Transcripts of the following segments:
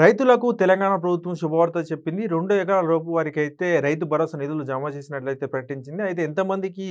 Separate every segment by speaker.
Speaker 1: రైతులకు తెలంగాణ ప్రభుత్వం శుభవార్త చెప్పింది. రెండు ఎకరాల లోపు వారికైతే రైతు భరోసా నిధులు జమ చేసినట్లయితే ప్రకటించింది. అయితే ఎంతమందికి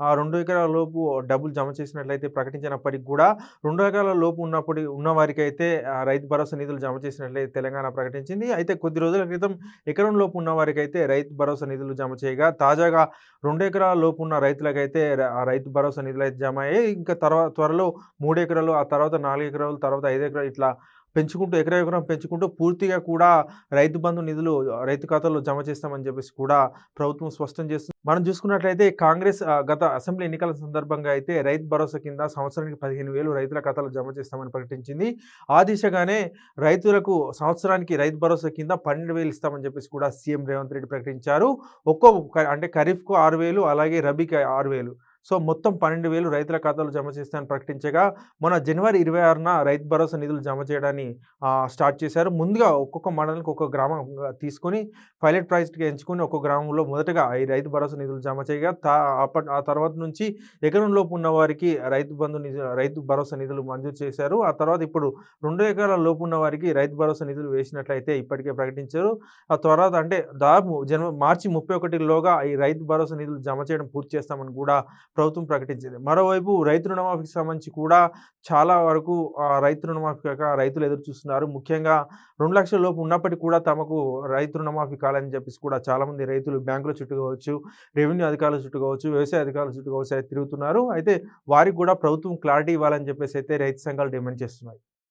Speaker 1: ఆ రెండు ఎకరాల లోపు డబ్బులు జమ చేసినట్లయితే ప్రకటించినప్పటికి కూడా రెండు ఎకరాల లోపు ఉన్నప్పటి ఉన్న వారికైతే రైతు భరోసా నిధులు జమ చేసినట్లయితే తెలంగాణ ప్రకటించింది. అయితే కొద్ది రోజుల క్రితం ఎకరం లోపు ఉన్న అయితే రైతు భరోసా నిధులు జమ చేయగా తాజాగా రెండు ఎకరాల లోపు ఉన్న రైతులకైతే రైతు భరోసా నిధులు అయితే జమ అయ్యాయి. ఇంకా తర్వాత త్వరలో మూడు ఎకరాలు, ఆ తర్వాత నాలుగు ఎకరాలు, తర్వాత ఐదు ఎకరాలు ఇట్లా పెంచుకుంటూ ఎకరా ఎకరం పెంచుకుంటూ పూర్తిగా కూడా రైతు బంధు నిధులు రైతు ఖాతాలో జమ చేస్తామని చెప్పేసి కూడా ప్రభుత్వం స్పష్టం చేస్తుంది. మనం చూసుకున్నట్లయితే కాంగ్రెస్ గత అసెంబ్లీ ఎన్నికల సందర్భంగా అయితే రైతు భరోసా కింద సంవత్సరానికి 15,000 రైతుల ఖాతాలో జమ చేస్తామని ప్రకటించింది. ఆ దిశగానే రైతులకు సంవత్సరానికి రైతు భరోసా కింద 12,000 ఇస్తామని చెప్పేసి కూడా సీఎం రేవంత్ రెడ్డి ప్రకటించారు. ఒక్కో అంటే ఖరీఫ్‌కు 6,000 అలాగే రబీకి 6,000 సో, మొత్తం 12,000 రైతుల ఖాతాలో జమ చేస్తామని ప్రకటించగా, మొన్న జనవరి 26న రైతు భరోసా నిధులు జమ చేయడాన్ని స్టార్ట్ చేశారు. ముందుగా ఒక్కొక్క మండలానికి ఒక్కొక్క గ్రామం తీసుకొని పైలట్ ప్రాజెక్ట్‌గా ఎంచుకొని ఒక్కొక్క గ్రామంలో మొదటగా ఈ రైతు భరోసా నిధులు జమ చేయగా ఆ తర్వాత నుంచి ఎకరం లోపు ఉన్న వారికి రైతు బంధు నిధులు రైతు భరోసా నిధులు మంజూరు చేశారు. ఆ తర్వాత ఇప్పుడు రెండు ఎకరాల లోపు ఉన్న వారికి రైతు భరోసా నిధులు వేసినట్లయితే ఇప్పటికే ప్రకటించారు. ఆ తర్వాత అంటే దాదాపు జన మార్చి 31లోగా ఈ రైతు భరోసా నిధులు జమ చేయడం పూర్తి చేస్తామని కూడా ప్రభుత్వం ప్రకటించింది. మరోవైపు రైతు రుణమాఫీకి సంబంధించి కూడా చాలా వరకు రైతు రుణమాఫీ కాక రైతులు ఎదురు చూస్తున్నారు. ముఖ్యంగా 2,00,000 లోపు ఉన్నప్పటికీ కూడా తమకు రైతు రుణమాఫీ కాలని చెప్పేసి కూడా చాలామంది రైతులు బ్యాంకుల చుట్టూ కావచ్చు, రెవెన్యూ అధికారుల చుట్టూ కావచ్చు, వ్యవసాయ అధికారుల చుట్టూ కావచ్చు అయితే తిరుగుతున్నారు. అయితే వారికి కూడా ప్రభుత్వం క్లారిటీ ఇవ్వాలని చెప్పేసి అయితే రైతు సంఘాలు డిమాండ్ చేస్తున్నాయి.